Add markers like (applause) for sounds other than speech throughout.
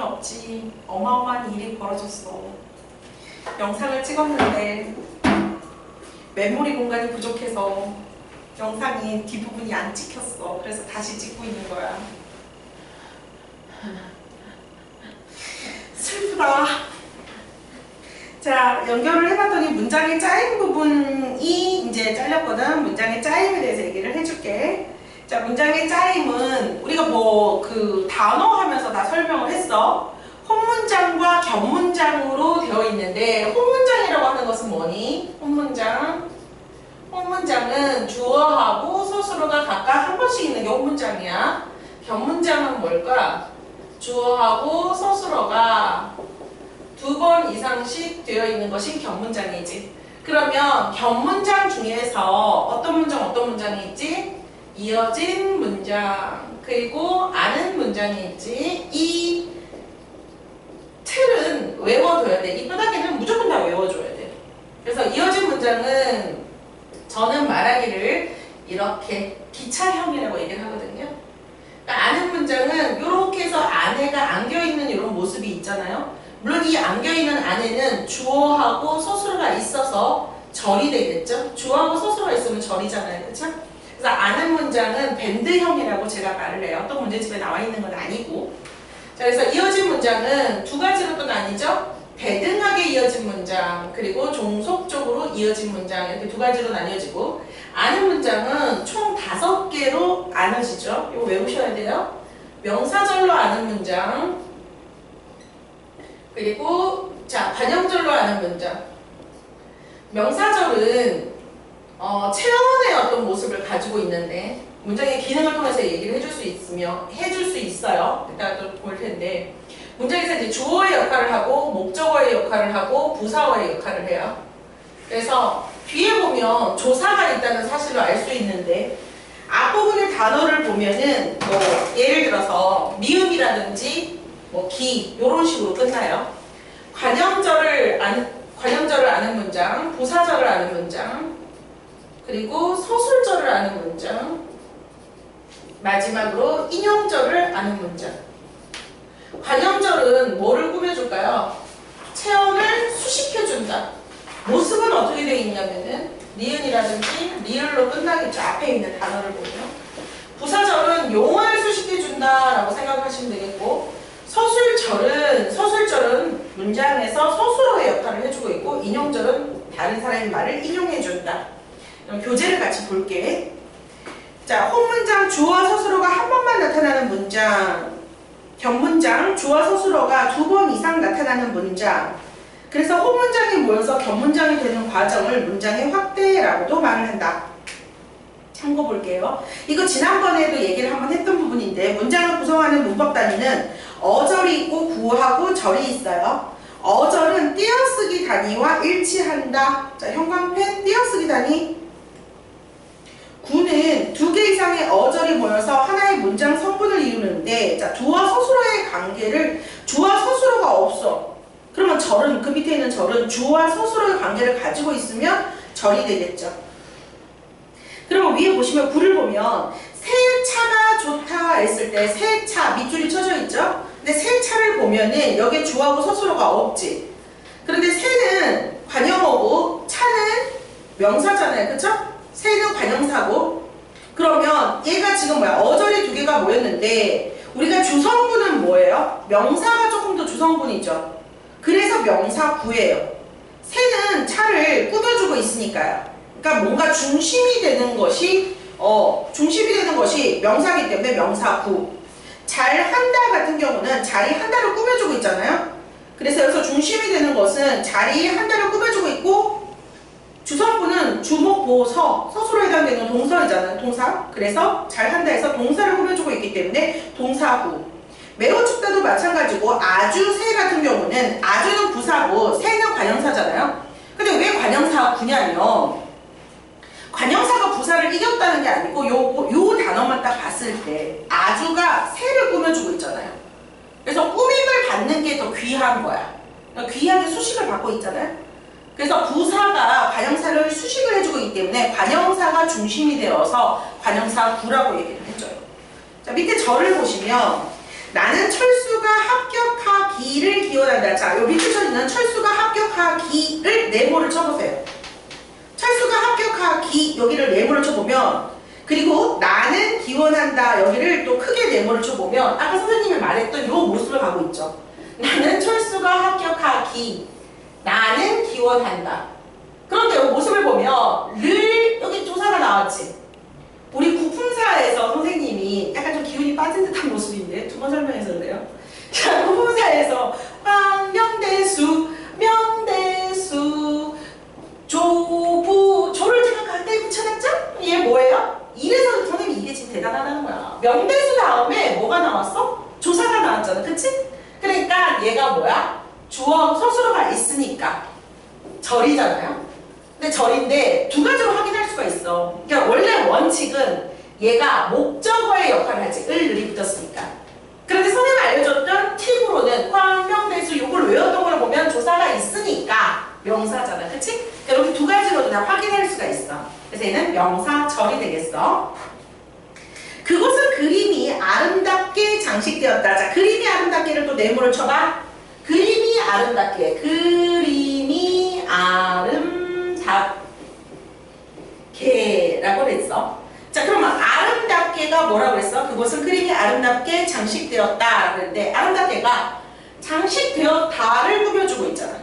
돈이 없지. 어마어마한 일이 벌어졌어. 영상을 찍었는데 메모리 공간이 부족해서 영상이 뒷부분이 안 찍혔어. 그래서 다시 찍고 있는 거야. (laughs) 슬프다. 자, 연결을 해봤더니 문장의 짜임 부분이 이제 잘렸거든. 문장의 짜임에 대해서 얘기를 해줄게. 자, 문장의 짜임은 우리가 뭐 그 단어 다 설명을 했어. 혼문장과 겹문장으로 되어 있는데 혼문장이라고 하는 것은 뭐니? 혼문장. 혼문장은 주어하고 서술어가 각각 한 번씩 있는 게 혼문장이야. 겹문장은 뭘까? 주어하고 서술어가 두 번 이상씩 되어 있는 것이 겹문장이지. 그러면 겹문장 중에서 어떤 문장 어떤 문장이 있지? 이어진 문장 그리고 아는 문장이 있지. 이 틀은 외워둬야 돼. 이 뼈다귀는 무조건 다 외워줘야 돼. 그래서 이어진 문장은 저는 말하기를 이렇게 기차형이라고 얘기를 하거든요. 그러니까 아는 문장은 이렇게 해서 안에가 안겨있는 이런 모습이 있잖아요. 물론 이 안겨있는 안에는 주어하고 서술어가 있어서 절이 되겠죠. 주어하고 서술어가 있으면 절이잖아요. 그렇죠? 그래서 아는 문장은 밴드형이라고 제가 말을 해요. 또 문제집에 나와 있는 건 아니고. 자, 그래서 이어진 문장은 두 가지로 또 나뉘죠. 대등하게 이어진 문장, 그리고 종속적으로 이어진 문장 이렇게 두 가지로 나뉘어지고 아는 문장은 총 다섯 개로 나눠지죠. 이거 외우셔야 돼요. 명사절로 아는 문장, 그리고 자 관형절로 아는 문장. 명사절은 어, 체온의 어떤 모습을 가지고 있는데 문장의 기능을 통해서 얘기를 해줄 수 있으며 해줄 수 있어요. 또볼 텐데 문장에서 이제 주어의 역할을 하고 목적어의 역할을 하고 부사어의 역할을 해요. 그래서 뒤에 보면 조사가 있다는 사실을 알 수 있는데 앞부분의 단어를 보면은 뭐 예를 들어서 미음이라든지 뭐기 이런 식으로 끝나요. 관형절을 아는 관형절을 아는 문장, 부사절을 아는 문장, 그리고 서술절을 아는 문장, 마지막으로 인용절을 아는 문장. 관형절은 뭐를 꾸며줄까요? 체온을 수식해준다. 모습은 어떻게 되어 있냐면은 니은이라든지 리을로 끝나겠죠. 앞에 있는 단어를 보면. 부사절은 용어를 수식해준다 라고 생각하시면 되겠고 서술절은 서술절은 문장에서 서술어의 역할을 해주고 있고 인용절은 다른 사람의 말을 인용해준다. 교재를 같이 볼게. 자, 혼문장 주어와 서술어가 한 번만 나타나는 문장, 겹문장 주어와 서술어가 두 번 이상 나타나는 문장. 그래서 혼문장이 모여서 겹문장이 되는 과정을 문장의 확대라고도 말을 한다. 참고 볼게요. 이거 지난번에도 얘기를 한번 했던 부분인데 문장을 구성하는 문법 단위는 어절이 있고 구하고 절이 있어요. 어절은 띄어쓰기 단위와 일치한다. 자, 형광펜 띄어쓰기 단위. 구는 두 개 이상의 어절이 모여서 하나의 문장 성분을 이루는데 자, 주와 서술어의 관계를 주와 서술어가 없어. 그러면 절은 그 밑에 있는 절은 주와 서술어의 관계를 가지고 있으면 절이 되겠죠. 그러면 위에 보시면 구를 보면 세차가 좋다 했을 때 세차 밑줄이 쳐져 있죠. 근데 세차를 보면은 여기에 주하고 서술어가 없지. 그런데 세는 관형어고 차는 명사잖아요. 그쵸? 세는 관형사고 그러면 얘가 지금 뭐야? 어절이 두 개가 모였는데 우리가 주성분은 뭐예요? 명사가 조금 더 주성분이죠. 그래서 명사구예요. 새는 차를 꾸며주고 있으니까요. 그러니까 뭔가 중심이 되는 것이 어 중심이 되는 것이 명사기 때문에 명사구. 잘한다 같은 경우는 자리 한다를 꾸며주고 있잖아요. 그래서 여기서 중심이 되는 것은 자리 한다를 꾸며주고 있고 주성분은 주목, 보, 서, 서술에 해당되는 동사이잖아요. 동사. 그래서 잘한다 해서 동사를 꾸며주고 있기 때문에 동사구. 매우 춥다도 마찬가지고 아주 새 같은 경우는 아주는 부사고 새는 관형사잖아요. 근데 왜 관형사가 구냐면 관형사가 부사를 이겼다는 게 아니고 요, 요 단어만 딱 봤을 때 아주가 새를 꾸며주고 있잖아요. 그래서 꾸밈을 받는 게 더 귀한 거야. 그러니까 귀하게 수식을 받고 있잖아요. 그래서 부사가 관형사를 수식을 해주고 있기 때문에 관형사가 중심이 되어서 관형사 구라고 얘기를 해줘요. 자 밑에 절을 보시면 나는 철수가 합격하기를 기원한다. 자, 요 밑에 쳐 있는 철수가 합격하기를 네모를 쳐보세요. 철수가 합격하기 여기를 네모를 쳐보면 그리고 나는 기원한다 여기를 또 크게 네모를 쳐보면 아까 선생님이 말했던 요 모습을 가고 있죠. 나는 철수가 합격하기 나는 기원한다. 그런데 요 모습을 보면 를 여기 조사가 나왔지. 우리 구품사에서 선생님이 약간 좀 기운이 빠진 듯한 모습인데 두 번 설명해서 그래요. (laughs) 자, 구품사에서 황명대수 명대수 조부 조를 제가 가까이 붙여놨죠? 얘 뭐예요? 이래서 선생님이 이게 지금 대단하다는 거야. 명대수 다음에 뭐가 나왔어? 조사가 나왔잖아. 그치? 그러니까 얘가 뭐야? 주어 서술어가 있으니까 절이잖아요. 근데 절인데 두 가지로 확인할 수가 있어. 그러니까 원래 원칙은 얘가 목적어의 역할을 하지. 을, 을이 붙었으니까. 그런데 선생님이 알려줬던 팁으로는 광명대수 요걸 외웠던 걸 보면 조사가 있으니까 명사잖아. 그치? 그러니까 이렇게 두 가지로도 다 확인할 수가 있어. 그래서 얘는 명사 절이 되겠어. 그곳은 그림이 아름답게 장식되었다. 자, 그림이 아름답게를 또 네모를 쳐봐. 그림이 아름답게. 그림이 아름답게 라고 그랬어. 자, 그러면 아름답게가 뭐라고 그랬어? 그곳은 그림이 아름답게 장식되었다. 그랬는데 아름답게가 장식되었다를 꾸며주고 있잖아.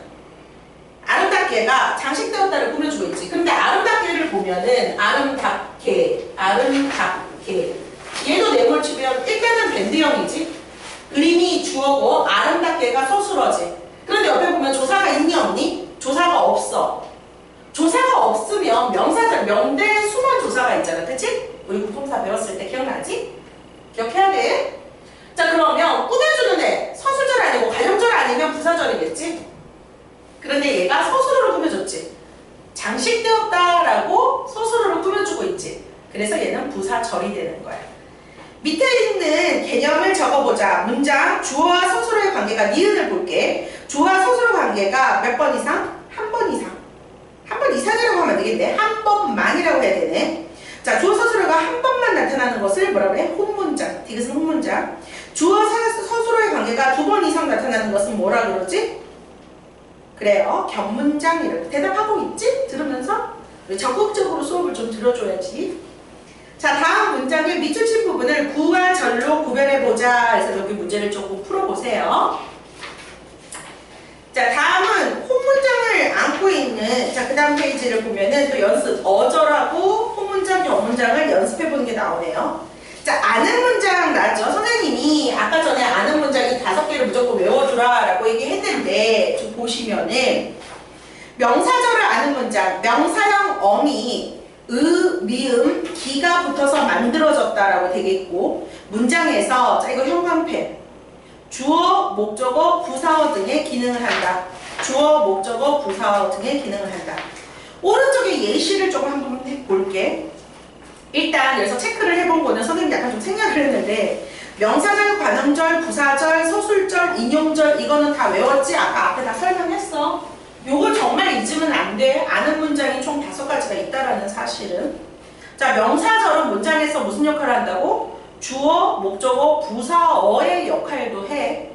아름답게가 장식되었다를 꾸며주고 있지. 근데 아름답게를 보면은 아름답게, 아름답게. 얘도 네모를 치면 일단은 밴드형이지. 그림이 주어고 아름답게가 서술어지. 그런데 옆에 보면 조사가 있니 없니? 조사가 없어. 조사가 없으면 명사절 명대 수만 조사가 있잖아. 그치? 우리 구품사 배웠을 때 기억나지? 기억해야 돼. 자 그러면 꾸며주는 애 서술절 아니고 관용절 아니면 부사절이겠지? 그런데 얘가 서술어로 꾸며줬지. 장식되었다라고 서술어로 꾸며주고 있지. 그래서 얘는 부사절이 되는 거야. 밑에 있는 개념을 적어보자. 문장 주어와 서술어의 관계가 니은을 볼게. 주어와 서술어 관계가 몇 번 이상? 한 번 이상. 한 번 이상이라고 하면 안 되겠네. 한 번만이라고 해야 되네. 자, 주어 서술어가 한 번만 나타나는 것을 뭐라 그래? 혼문장. 디귿은 혼문장. 주어 사- 서술어의 관계가 두 번 이상 나타나는 것은 뭐라 그러지? 그래요. 견문장 이렇게 대답하고 있지? 들으면서 적극적으로 수업을 좀 들어줘야지. 자, 다음 문장의 밑줄 친 부분을 구와 절로 구별해보자. 그래서 여기 문제를 조금 풀어보세요. 자, 다음은 혼문장을 안고 있는, 자, 그 다음 페이지를 보면은 또 연습, 어절하고 혼문장, 견문장을 연습해보는 게 나오네요. 자, 아는 문장 나죠? 선생님이 아까 전에 아는 문장이 다섯 개를 무조건 외워주라 라고 얘기했는데, 좀 보시면은, 명사절을 아는 문장, 명사형 어미, 의, 미음, 기가 붙어서 만들어졌다라고 되겠고, 문장에서, 자, 이거 형광펜. 주어, 목적어, 부사어 등의 기능을 한다. 주어, 목적어, 부사어 등의 기능을 한다. 오른쪽에 예시를 조금 한번 해- 볼게. 일단 여기서 체크를 해본 거는 선생님 약간 좀 생략을 했는데 명사절, 관음절, 부사절, 서술절, 인용절 이거는 다 외웠지? 아까 앞에 다 설명했어. 요걸 정말 잊으면 안 돼. 아는 문장이 총 다섯 가지가 있다라는 사실은. 자, 명사절은 문장에서 무슨 역할을 한다고? 주어, 목적어, 부사어의 역할도 해.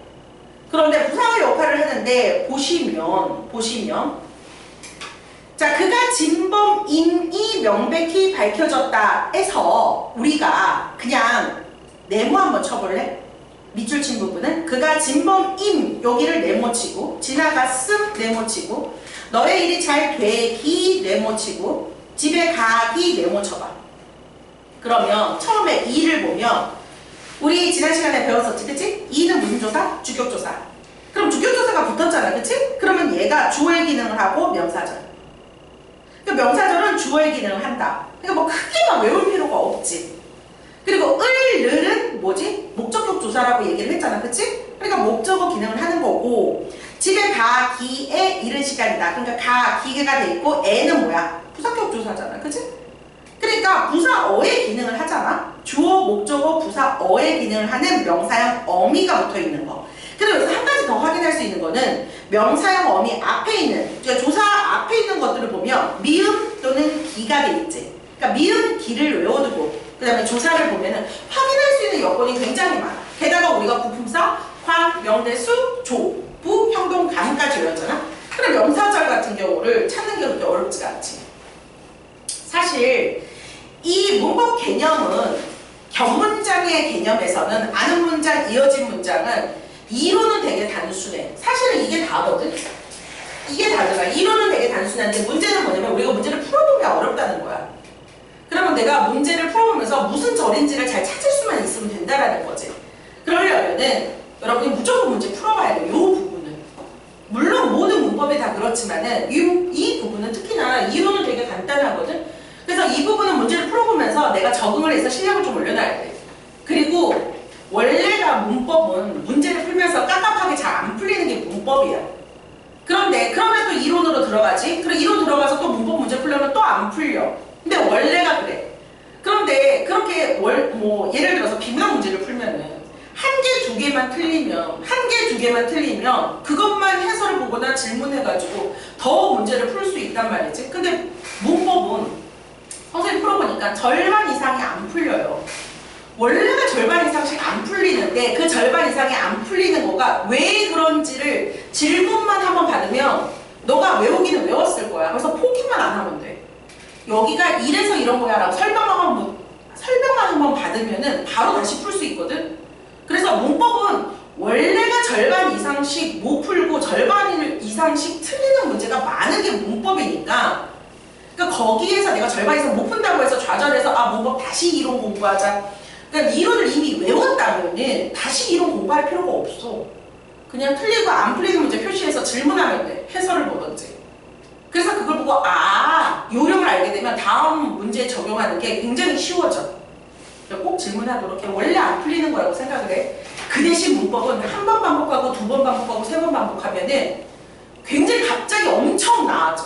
그런데 부사어의 역할을 하는데 보시면 보시면 자 그가 진범임이 명백히 밝혀졌다 해서 우리가 그냥 네모 한번 쳐볼래? 밑줄 친 부분은 그가 진범임 여기를 네모치고 지나갔음 네모치고 너의 일이 잘 되기 네모치고 집에 가기 네모쳐봐 그러면 처음에 이를 보면 우리 지난 시간에 배웠었지 그치? 이는 무슨 조사? 주격조사 그럼 주격조사가 붙었잖아 그치? 그러면 얘가 주어의 기능을 하고 명사절 그러니까 명사절은 주어의 기능을 한다 그러니까 뭐 크게 막 외울 필요가 없지 그리고 을, 을은 뭐지? 목적격 조사라고 얘기를 했잖아 그치? 그러니까 목적어 기능을 하는 거고 집에 가 기에 이른 시간이다 그러니까 가기가 돼 있고 애는 뭐야? 부사격 조사잖아 그치? 그러니까 부사어의 기능을 하잖아. 주어, 목적어, 부사어의 기능을 하는 명사형 어미가 붙어 있는 거. 그리고 여기서 한 가지 더 확인할 수 있는 거는 명사형 어미 앞에 있는, 그러니까 조사 앞에 있는 것들을 보면 미음 또는 기가 돼 있지. 그러니까 미음, 기를 외워두고 그 다음에 조사를 보면은 확인할 수 있는 여건이 굉장히 많아. 게다가 우리가 부품사, 관, 명대 수, 조, 부, 형동, 간까지 외웠잖아. 그럼 명사절 같은 경우를 찾는 게 그렇게 어렵지가 않지. 사실 이 문법 개념은 견문장의 개념에서는 아는 문장, 이어진 문장은 이론은 되게 단순해. 사실은 이게 다거든. 이게 다잖아. 이론은 되게 단순한데 문제는 뭐냐면 우리가 문제를 풀어보면 어렵다는 거야. 그러면 내가 문제를 풀어보면서 무슨 절인지를 잘 찾을 수만 있으면 된다라는 거지. 그러려면은 여러분이 무조건 문제 풀어봐야 돼요. 이 부분은. 물론 모든 문법이 다 그렇지만은 이, 이 부분은 특히나 이론은 되게 간단하거든. 그래서 이 부분은 문제를 풀어보면서 내가 적응을 해서 실력을 좀 올려놔야 돼. 그리고 원래가 문법은 문제를 풀면서 깝깝하게 잘 안 풀리는 게 문법이야. 그런데 그러면 또 이론으로 들어가지. 그리고 이론 들어가서 또 문법 문제 풀려면 또 안 풀려. 근데 원래가 그래. 그런데 그렇게 월, 뭐 예를 들어서 비문학 문제를 풀면은 한 개, 두 개만 틀리면 한 개, 두 개만 틀리면 그것만 해설을 보거나 질문해가지고 더 문제를 풀 수 있단 말이지. 근데 문법은 선생님 풀어보니까 절반 이상이 안 풀려요. 원래가 절반 이상씩 안 풀리는데 그 절반 이상이 안 풀리는 거가 왜 그런지를 질문만 한번 받으면 너가 외우기는 외웠을 거야. 그래서 포기만 안 하면 돼. 여기가 이래서 이런 거야 라고 설명만 한번, 설명만 한번 받으면은 바로 다시 풀 수 있거든. 그래서 문법은 원래가 절반 이상씩 못 풀고 절반 이상씩 틀리는 문제가 많은 게 문법이니까. 그러니까 거기에서 내가 절반 이상 못 푼다고 해서 좌절해서 아 문법 다시 이론 공부하자. 그러니까 이론을 이미 외웠다면은 다시 이론 공부할 필요가 없어. 그냥 틀리고 안 풀리는 문제 표시해서 질문하면 돼. 해설을 보던지 그래서 그걸 보고 아 요령을 알게 되면 다음 문제에 적용하는 게 굉장히 쉬워져. 그러니까 꼭 질문하도록 해 원래 안 풀리는 거라고 생각을 해 그 대신 문법은 한 번 반복하고 두 번 반복하고 세 번 반복하면은 굉장히 갑자기 엄청 나아져.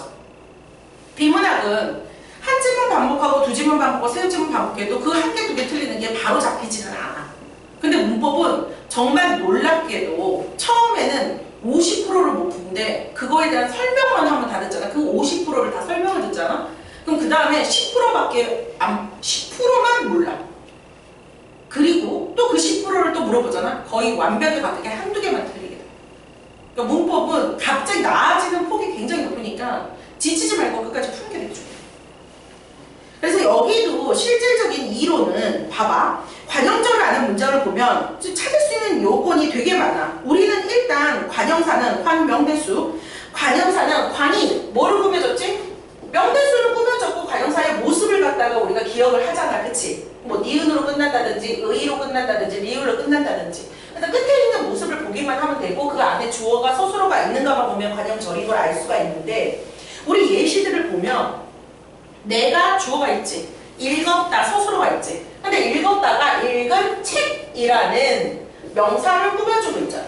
비문학은 한 질문 반복하고 두 질문 반복하고 세 질문 반복해도 그 한 개 두 개 틀리는 게 바로 잡히지는 않아. 근데 문법은 정말 놀랍게도 처음에는 50%를 못 푸는데 그거에 대한 설명만 하면 다 듣잖아. 그 50%를 다 설명을 듣잖아. 그럼 그 다음에 10%밖에 안, 10%만 몰라. 그리고 또 그 10%를 또 물어보잖아. 거의 완벽에 가깝게 한두 개만 틀리게 돼. 그러니까 문법은 갑자기 나아지는 폭이 굉장히 높으니까 지치지 말고 끝까지 푸는 게 되죠. 그래서 여기도 실질적인 이론은 봐봐. 관형절을 아는 문장을 보면 찾을 수 있는 요건이 되게 많아. 우리는 일단 관형사는 관, 명대수. 관형사는 관이 뭐를 꾸며줬지? 명대수를 꾸며줬고 관형사의 모습을 갖다가 우리가 기억을 하잖아. 그치? 뭐 니은으로 끝난다든지 의로 끝난다든지 리을로 끝난다든지 그래서 끝에 있는 모습을 보기만 하면 되고 그 안에 주어가 서술어가 있는가만 보면 관형절인 걸 알 수가 있는데 우리 예시들을 보면 내가 주어가 있지 읽었다 서술어가 있지 근데 읽었다가 읽은 책이라는 명사를 꾸며주고 있잖아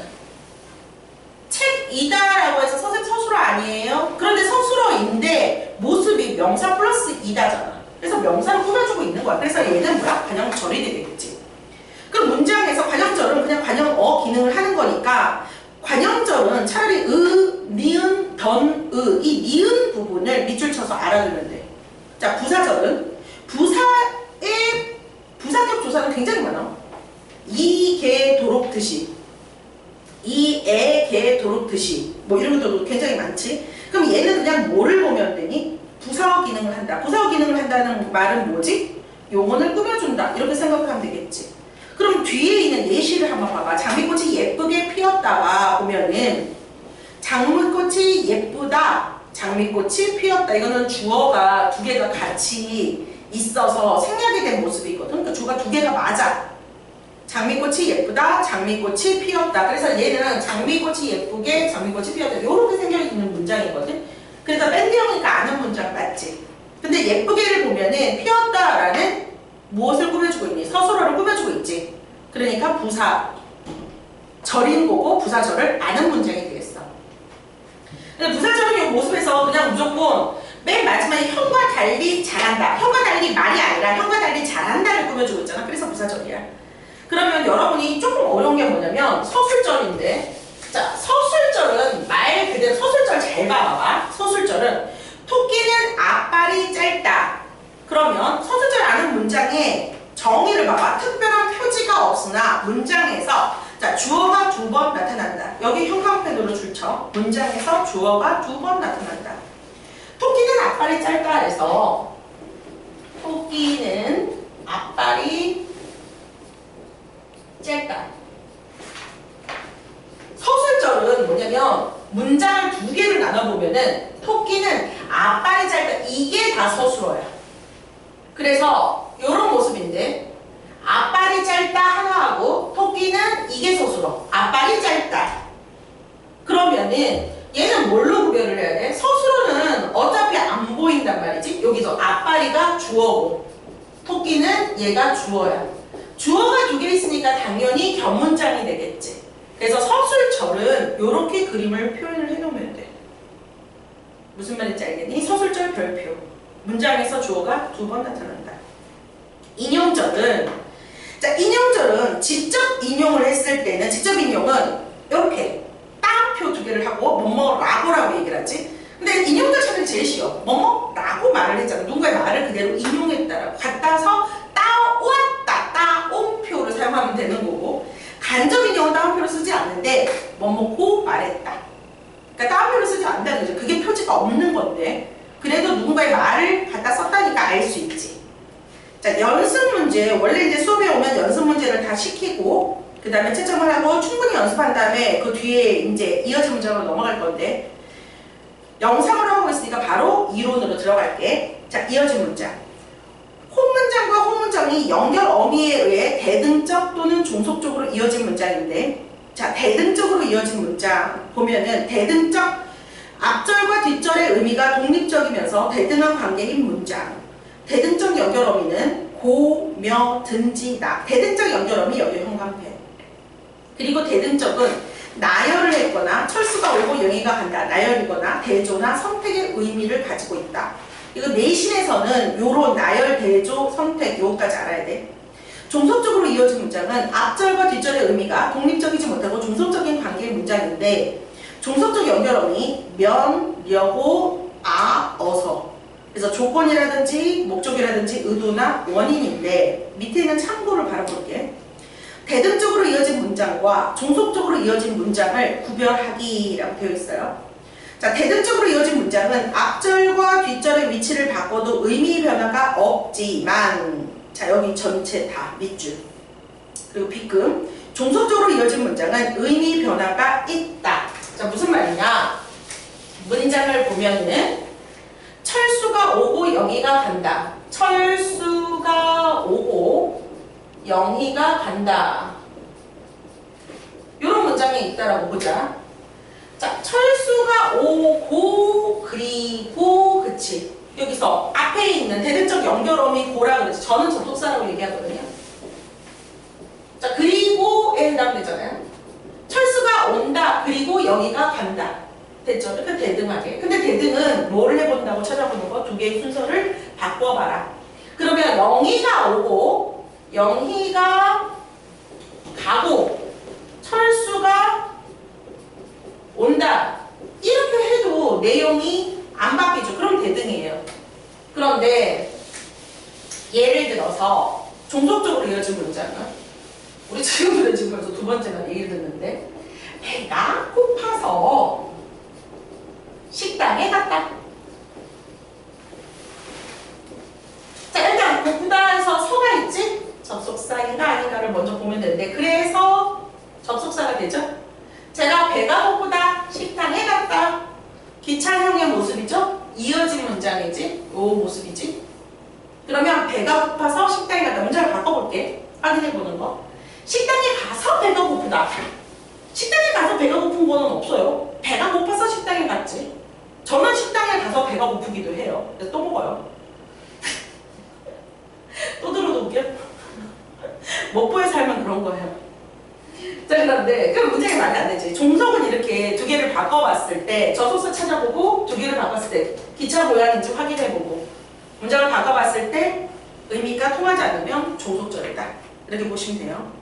책이다라고 해서 선생님 서술어 아니에요? 그런데 서술어인데 모습이 명사 플러스 이다잖아 그래서 명사를 꾸며주고 있는 거야 그래서 얘는 뭐야? 관형절이 되겠지 그럼 문장에서 관형절은 그냥 관형어 기능을 하는 거니까 관형절은 차라리 으, 니은, 던, 으, 이 니은 부분을 밑줄 쳐서 알아두면 돼. 자, 부사절은 부사의 부사격 조사는 굉장히 많아. 이, 개, 도록, 듯이. 이, 애, 개, 도록, 듯이. 뭐 이런 것도 굉장히 많지. 그럼 얘는 그냥 뭐를 보면 되니? 부사어 기능을 한다. 부사어 기능을 한다는 말은 뭐지? 용언을 꾸며준다. 이렇게 생각하면 되겠지. 그럼 뒤에 있는 예시를 한번 봐봐. 장미꽃이 예쁘게 피었다가 보면은 장미꽃이 예쁘다. 장미꽃이 피었다. 이거는 주어가 두 개가 같이 있어서 생략이 된 모습이거든. 그러니까 주어가 두 개가 맞아. 장미꽃이 예쁘다. 장미꽃이 피었다. 그래서 얘는 장미꽃이 예쁘게 장미꽃이 피었다. 이렇게 생겨 있는 문장이거든. 그래서 밴드형이니까 아는 문장 맞지? 근데 예쁘게를 보면은 피었다라는 무엇을 꾸며주고 있니? 서술어를 꾸며주고 있지. 그러니까 부사 절인 거고 부사절을 아는 문장이 되겠어. 근데 부사절은 이 모습에서 그냥 무조건 맨 마지막에 형과 달리 잘한다. 형과 달리 말이 아니라 형과 달리 잘한다를 꾸며주고 있잖아. 그래서 부사절이야. 그러면 여러분이 조금 어려운 게 뭐냐면 서술절인데 자 서술절은 말 그대로 서술절 잘 봐봐. 서술절은 토끼는 앞발이 짧다. 그러면 서술절 아는 문장에 정의를 봐봐. 특별한 표지가 없으나 문장에서 자 주어가 두 번 나타난다. 여기 형광펜으로 줄쳐. 문장에서 주어가 두 번 나타난다. 토끼는 앞발이 짧다 해서 토끼는 앞발이 짧다. 서술절은 뭐냐면 문장을 두 개를 나눠보면은 토끼는 앞발이 짧다. 이게 다 서술어야. 그래서 이런 모습인데 앞발이 짧다 하나하고 토끼는 이게 서술어. 앞발이 짧다. 그러면은 얘는 뭘로 구별을 해야 돼? 서술어는 어차피 안 보인단 말이지. 여기서 앞발이가 주어고 토끼는 얘가 주어야. 주어가 두 개 있으니까 당연히 견문장이 되겠지. 그래서 서술절은 이렇게 그림을 표현을 해놓으면 돼. 무슨 말인지 알겠니? 서술절 별표. 문장에서 주어가 두 번 나타난다. 인용절은 자 인용절은 직접 인용을 했을 때는 직접 인용은 이렇게 따옴표 두 개를 하고 뭐뭐라고라고 얘기를 하지. 근데 인용절 찾는 게 제일 쉬워. 뭐뭐라고 말을 했잖아. 누군가의 말을 그대로 인용했다라고 갖다서 사용하면 되는 거고 간접 인용은 따옴표를 쓰지 않는데 뭐뭐고 말했다. 그러니까 따옴표를 쓰지 않는다는 거죠. 그게 표지가 없는 건데 그래도 누군가의 말을 갖다 썼다니까 알 수 있지. 자, 연습 문제. 원래 이제 수업에 오면 연습 문제를 다 시키고, 그 다음에 채점을 하고 충분히 연습한 다음에 그 뒤에 이제 이어진 문제로 넘어갈 건데, 영상으로 하고 있으니까 바로 이론으로 들어갈게. 자, 이어진 문장. 혼문장이 연결 어미에 의해 대등적 또는 종속적으로 이어진 문장인데, 자, 대등적으로 이어진 문장 보면은 대등적 앞절과 뒷절의 의미가 독립적이면서 대등한 관계인 문장. 대등적 연결 어미는 고, 며, 든지, 나. 대등적 연결 어미 여기 형광펜. 그리고 대등적은 나열을 했거나 철수가 오고 영희가 간다. 나열이거나 대조나 선택의 의미를 가지고 있다. 이거 내신에서는 요런 나열, 대조, 선택 요거까지 알아야 돼. 종속적으로 이어진 문장은 앞절과 뒷절의 의미가 독립적이지 못하고 종속적인 관계의 문장인데 종속적 연결어미 면, 려고, 아, 어서. 그래서 조건이라든지 목적이라든지 의도나 원인인데 밑에 있는 참고를 바라볼게. 대등적으로 이어진 문장과 종속적으로 이어진 문장을 구별하기라고 되어 있어요 자 대등적으로 이어진 문장은 앞절과 뒷절의 위치를 바꿔도 의미 변화가 없지만. 자 여기 전체 다 밑줄. 그리고 빗금. 종속적으로 이어진 문장은 의미 변화가 있다. 자 무슨 말이냐? 문장을 보면은 철수가 오고 영희가 간다. 철수가 오고 영희가 간다. 이런 문장이 있다라고 보자 자 철수가 오고 그리고 그치. 여기서 앞에 있는 대대적 연결어미 고라 그랬지. 저는 접속사라고 얘기하거든요. 자 그리고에 해당 되잖아요. 철수가 온다 그리고 영희가 간다. 됐죠? 이렇게 대등하게. 근데 대등은 뭐를 해본다고 찾아보는 거? 두 개의 순서를 바꿔봐라. 그러면 영희가 오고 영희가 가고 철수가 온다 이렇게 해도 내용이 안 바뀌죠 그럼 대등이에요 그런데 예를 들어서 종속적으로 이어진 문장은 우리 (laughs) 지금 벌써 두 번째나 얘기를 듣는데 배가 고파서 식당에 갔다. 자 일단 고프다에서 서가 있지? 접속사인가 아닌가를 먼저 보면 되는데 그래서 접속사가 되죠? 제가 배가 고프다 식당에 갔다. 기차형의 모습이죠? 이어진 문장이지? 요 모습이지? 그러면 배가 고파서 식당에 갔다. 문장을 바꿔볼게. 확인해 보는 거. 식당에 가서 배가 고프다. 식당에 가서 배가 고픈 거는 없어요. 배가 고파서 식당에 갔지. 저는 식당에 가서 배가 고프기도 해요. 그래서 또 먹어요. (laughs) 또 들어도 웃겨? (laughs) 먹보에 살면 그런 거예요. 자, 그런데 그럼 문장이 말이 안 되지. 종속은 이렇게 두 개를 바꿔봤을 때 저소서 찾아보고 두 개를 바꿨을 때 기차 모양인지 확인해보고 문장을 바꿔봤을 때 의미가 통하지 않으면 종속절이다. 이렇게 보시면 돼요.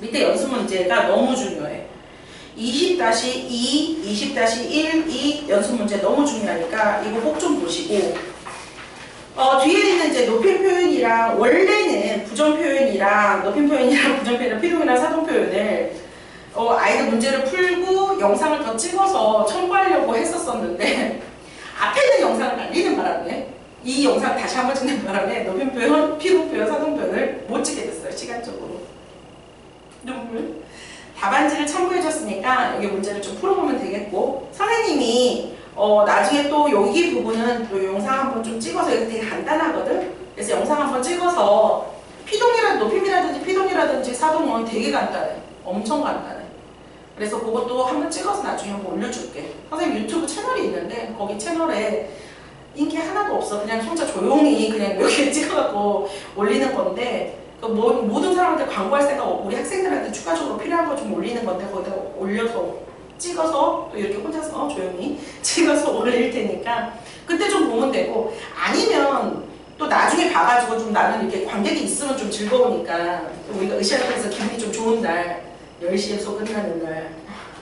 밑에 연습 문제가 너무 중요해. 20-2, 20-1, 2 연습 문제 너무 중요하니까 이거 꼭 좀 보시고 어, 뒤에 있는 이제 높임 표현이랑 원래는 부정 표현이랑 높임 표현이랑 (laughs) 부정 표현이랑 피동이랑 사동 표현을 어, 아이들 문제를 풀고 영상을 더 찍어서 첨부하려고 했었었는데 (laughs) 앞에 있는 영상을 날리는 바람에 이 영상 다시 한번 찍는 바람에 높임 표현, 피동 표현, 사동 표현을 못 찍게 됐어요 시간적으로. 눈물 답안지를 첨부해줬으니까 여기 문제를 좀 풀어보면 되겠고 선생님이 어, 나중에 또 여기 부분은 또 영상 한번 좀 찍어서 이거 되게 간단하거든? 그래서 영상 한번 찍어서 피동이라든지 높임이라든지 피동이라든지 사동은 되게 간단해. 엄청 간단해. 그래서 그것도 한번 찍어서 나중에 한번 올려줄게. 선생님 유튜브 채널이 있는데 거기 채널에 인기 하나도 없어. 그냥 혼자 조용히 그냥 (laughs) 몇개 찍어갖고 올리는 건데 그 모, 모든 사람한테 광고할 생각 없고 우리 학생들한테 추가적으로 필요한 거 좀 올리는 건데 거기다 올려서 찍어서 또 이렇게 혼자서 조용히 (laughs) 찍어서 올릴 테니까 그때 좀 보면 되고 아니면 또 나중에 봐가지고 좀 나는 이렇게 관객이 있으면 좀 즐거우니까 우리가 으쌰으쌰해서 기분이 좀 좋은 날 10시에 서 끝나는 날.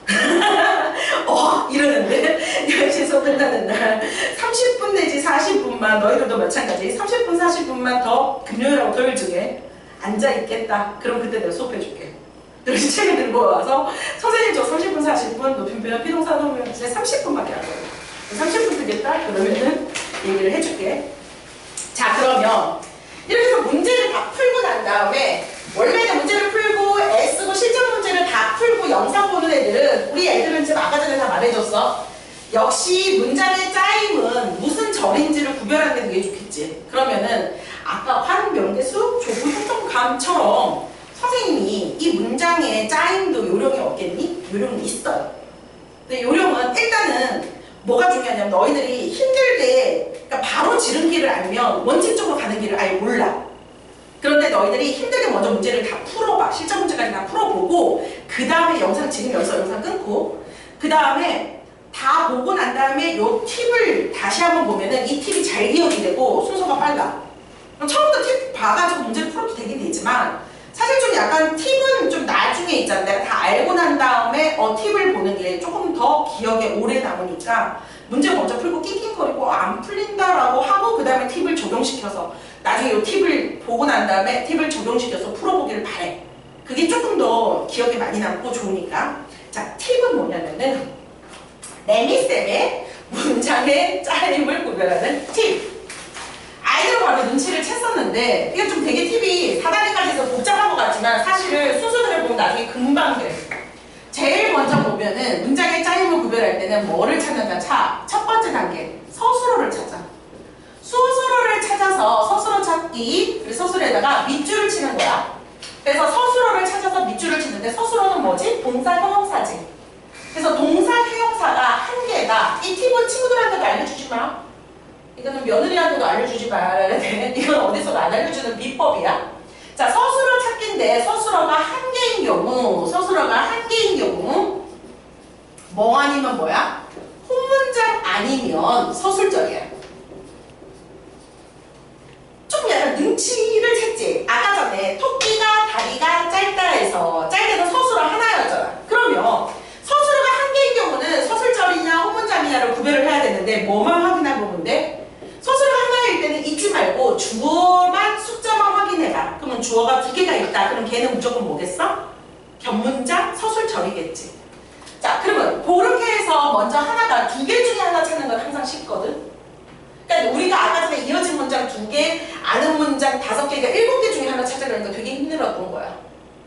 (laughs) 어, 이러는데? (laughs) 10시에서 끝나는 날. 30분 내지 40분만 너희들도 마찬가지. 30분 40분만 더 금요일하고 토요일 중에 앉아 있겠다. 그럼 그때 내가 수업해줄게 그래서 책을 들고 와서 선생님 저 30분 40분 높임 표현 피동사 이제 30분밖에 안 걸려 30분 되겠다? 그러면은 얘기를 해줄게. 자 그러면 이렇게 해서 문제를 다 풀고 난 다음에 원래는 문제를 풀고 애쓰고 실전 문제를 다 풀고 영상 보는 애들은 우리 애들은 지금 아까 전에 다 말해줬어. 역시 문장의 짜임은 무슨 절인지를 구별하는 게 좋겠지. 그러면은 아까 환, 명대수, 조부, 효동감처럼 선생님이 이 문장의 짜임도 요령이 없겠니? 요령이 있어요 근데 요령은 일단은 뭐가 중요하냐면 너희들이 힘들 때 그러니까 바로 지름길을 알면 원칙적으로 가는 길을 아예 몰라 그런데 너희들이 힘들게 먼저 문제를 다 풀어봐. 실전 문제까지 다 풀어보고 그 다음에 영상 지금 여기서 영상 끊고 그 다음에 다 보고 난 다음에 요 팁을 다시 한번 보면은 이 팁이 잘 기억이 되고 순서가 빨라. 처음부터 팁 봐가지고 문제를 풀어도 되긴 되지만 사실 좀 약간 팁은 좀 나중에 있잖아. 내가 다 알고 난 다음에 어 팁을 보는 게 조금 더 기억에 오래 남으니까 문제 먼저 풀고 낑낑거리고 안 풀린다라고 하고 그 다음에 팁을 적용시켜서 나중에 이 팁을 보고 난 다음에 팁을 적용시켜서 풀어보기를 바래. 그게 조금 더 기억에 많이 남고 좋으니까. 자, 팁은 뭐냐면은 레미쌤의 문장의 (laughs) 짜임을 구별하는 팁. 아이들 바로 눈치를 챘었는데 이게 좀 되게 팁이 사다리까지 해서 복잡한 것 같지만 사실은 순서대로 보면 나중에 금방 돼. 제일 먼저 보면은 문장의 짜임을 구별할 때는 뭐를 찾는다? 차. 첫 번째 단계. 서술어를 찾아. 수서로를 찾아서 서술어 찾기 그래서 서술에다가 밑줄을 치는 거야. 그래서 서술어를 찾아서 밑줄을 치는데 서술어는 뭐지? 동사 형용사지. 그래서 동사 형용사가 한 개다. 이 팁은 친구들한테도 알려주지 마. 이거는 며느리한테도 알려주지 말아야 돼. (laughs) 이건 어디서도 안 알려주는 비법이야. 자, 서술어 찾기인데 서술어가 한 개인 경우, 서술어가 한 개인 경우 뭐 아니면 뭐야? 혼문장 아니면 서술절이야. 좀 약간 눈치를 챘지. 아까 전에 토끼가 다리가 짧다 해서 짧게는 서술어 하나였잖아. 그러면 서술어가 한 개인 경우는 서술절이냐 혼문장이냐를 구별을 해야 되는데 뭐만 확인해 보면 돼? 서술어 하나일 때는 잊지 말고 주어만 숫자만 확인해봐. 그러면 주어가 두 개가 있다. 그럼 걔는 무조건 뭐겠어? 견문장 서술절이겠지. 자 그러면 그렇게 해서 먼저 하나가 두 개 중에 하나 찾는 건 항상 쉽거든. 그러니까 우리가 아까 전에 이어진 문장 두 개, 아는 문장 다섯 개가 일곱 개 중에 하나 찾으려니까 되게 힘들었던 거야.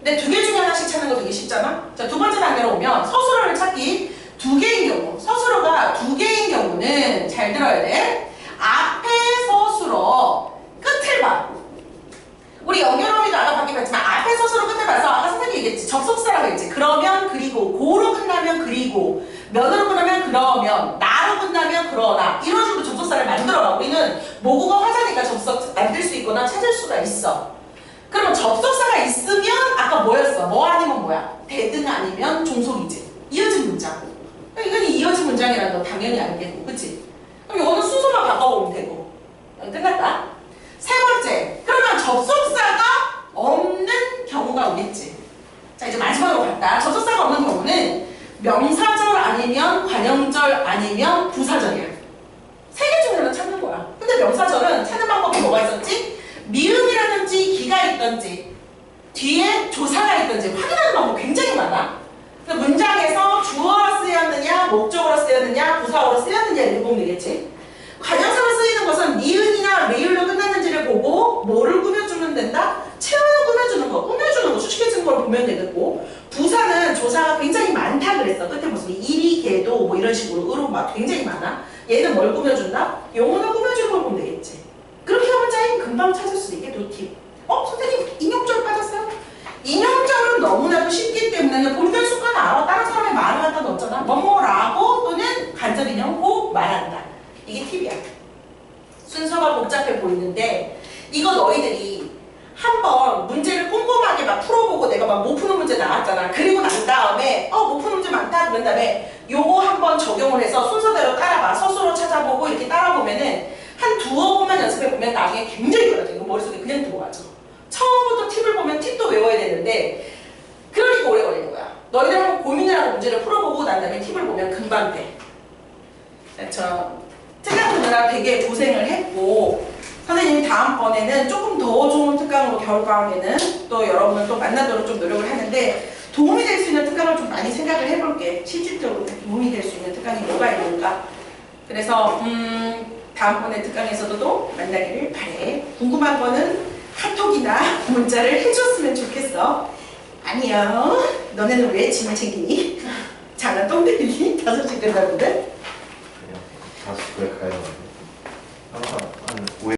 근데 두 개 중에 하나씩 찾는 거 되게 쉽잖아? 자, 두 번째 단계로 오면 서술어를 찾기 두 개인 경우, 서술어가 두 개인 경우는 잘 들어야 돼. 앞에 서술어, 끝을 봐. 우리 아까 밖에 봤지만 앞에 서술어 끝을 봐서 아까 선생님이 얘기했지. 접속사라고 했지. 그러면 그리고 고로 끝나면 그리고 면으로 끝나면 그러면 나로 끝나면 그러나 이런 식으로 접속사를 만들어라. 우리는 모국어 화자니까 접속 만들 수 있거나 찾을 수가 있어. 그럼 접속사가 있으면 아까 뭐였어? 뭐 아니면 뭐야? 대등 아니면 종속이지. 이어진 문장. 이건 이어진 문장이라는 거 당연히 알겠고, 그치? 그럼 이거는 순서만 바꿔보면 되고. 끝났다. 세 번째, 그러면 접속사가 없는 경우가 오겠지. 자, 이제 마지막으로 갔다. 접속사가 없는 경우는 명사절 아니면 관형절 아니면 부사절이야. 세개 중에 하나 찾는 거야. 근데 명사절은 찾는 방법이 뭐가 있었지? 미음이라든지 기가 있던지 뒤에 조사가 있던지 확인하는 방법이 굉장히 많아. 그 문장에서 주어로 쓰였느냐, 목적어로 쓰였느냐, 부사어로 쓰였느냐를 읽으면 되겠지. 관형사로 쓰이는 것은 니은이나 메율로 끝났는지를 보고 뭐를 꾸며주면 된다? 체온을 꾸며주는 거, 꾸며주는 거, 수식해주는 걸 보면 되겠고 부사는 조사가 굉장히 많다 그랬어. 끝에 무슨 이리, 개도 뭐 이런 식으로 으로 막 굉장히 많아. 얘는 뭘 꾸며준다? 영혼을 꾸며주는 걸 보면 되겠지. 그렇게 하면 짜임 금방 찾을 수 있게 노팁. 어? 선생님 인용절 빠졌어요? 인용절은 너무나도 쉽기 때문에 본들 습관 알아. 다른 사람의 말을 갖다 넣었잖아. 뭐뭐라고 또는 간접 인용고 말한다. 이게 팁이야. 순서가 복잡해 보이는데 이거 너희들이 한번 문제를 꼼꼼하게 막 풀어보고 내가 막 못 푸는 문제 나왔잖아. 그리고 난 다음에 어 못 푸는 문제 많다 그런 다음에 요거 한번 적용을 해서 순서대로 따라봐. 서술로 찾아보고 이렇게 따라보면은 한 두어 번만 연습해 보면 나중에 굉장히 빨라져. 이거 머릿속에 그냥 들어가죠. 처음부터 팁을 보면 팁도 외워야 되는데 그러니까 오래 걸리는 거야. 너희들 한번 고민을 하고 문제를 풀어보고 난 다음에 팁을 보면 금방 돼. 네, 저 보느라 되게 고생을 했고 선생님이 다음번에는 조금 더 좋은 특강으로 겨울방학에는 또 여러분을 또 만나도록 좀 노력을 하는데 도움이 될 수 있는 특강을 좀 많이 생각을 해볼게. 실질적으로 도움이 될 수 있는 특강이 뭐가 있는가. 그래서 음, 다음번에 특강에서도 만나기를 바래. 궁금한 거는 카톡이나 (laughs) 문자를 해줬으면 좋겠어. 아니요. 너네는 왜 짐을 챙기니? (laughs) 장난 똥 들리니? (laughs) 다섯 시? 그냥 다시 집에 가야 돼.